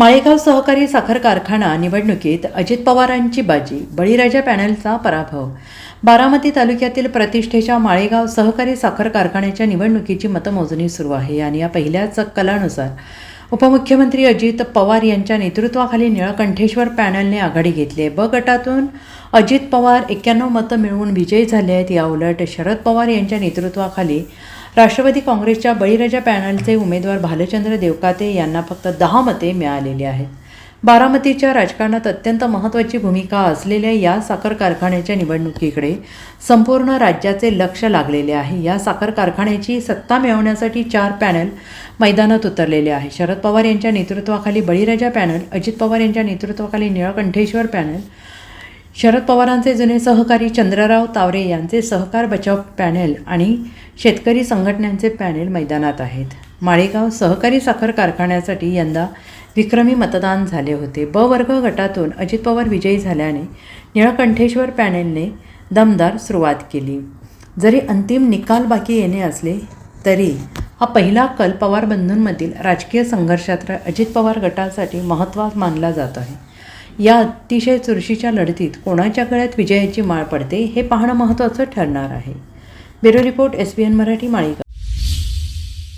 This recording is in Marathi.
माळेगाव सहकारी साखर कारखाना निवडणुकीत अजित पवारांची बाजी बळीराजा पॅनलचा पराभव. बारामती तालुक्यातील प्रतिष्ठेच्या माळेगाव सहकारी साखर कारखान्याच्या निवडणुकीची मतमोजणी सुरू आहे आणि या पहिल्याच कलानुसार उपमुख्यमंत्री अजित पवार यांच्या नेतृत्वाखाली निळकंठेश्वर पॅनलने आघाडी घेतली आहे. ब गटातून अजित पवार एक्क्याण्णव मतं मिळवून विजयी झाले आहेत. या उलट शरद पवार यांच्या नेतृत्वाखाली राष्ट्रवादी काँग्रेसच्या बळीराजा पॅनलचे उमेदवार भालचंद्र देवकाते यांना फक्त दहा मते मिळालेली आहेत. बारामतीच्या राजकारणात अत्यंत महत्त्वाची भूमिका असलेल्या या साखर कारखान्याच्या निवडणुकीकडे संपूर्ण राज्याचे लक्ष लागलेले आहे. या साखर कारखान्याची सत्ता मिळवण्यासाठी चार पॅनल मैदानात उतरलेले आहे. शरद पवार यांच्या नेतृत्वाखाली बळीराजा पॅनल अजित पवार यांच्या नेतृत्वाखाली निळकंठेश्वर पॅनल शरद पवारांचे जुने सहकारी चंद्रराव तावरे यांचे सहकार बचाव पॅनेल आणि शेतकरी संघटनांचे पॅनेल मैदानात आहेत. माळेगाव सहकारी साखर कारखान्यासाठी यंदा विक्रमी मतदान झाले होते. ब वर्ग गटातून अजित पवार विजयी झाल्याने निळकंठेश्वर पॅनेलने दमदार सुरुवात केली. जरी अंतिम निकाल बाकी येणे असले तरी हा पहिला कल पवार बंधूंमधील राजकीय संघर्षात अजित पवार गटासाठी महत्त्वा मानला जात आहे. या अतिशय चुरशीच्या लढतीत कोणाच्या गळ्यात विजयाची माळ पडते हे पाहणं महत्त्वाचं ठरणार आहे. Bureau report S B N Marathi माळी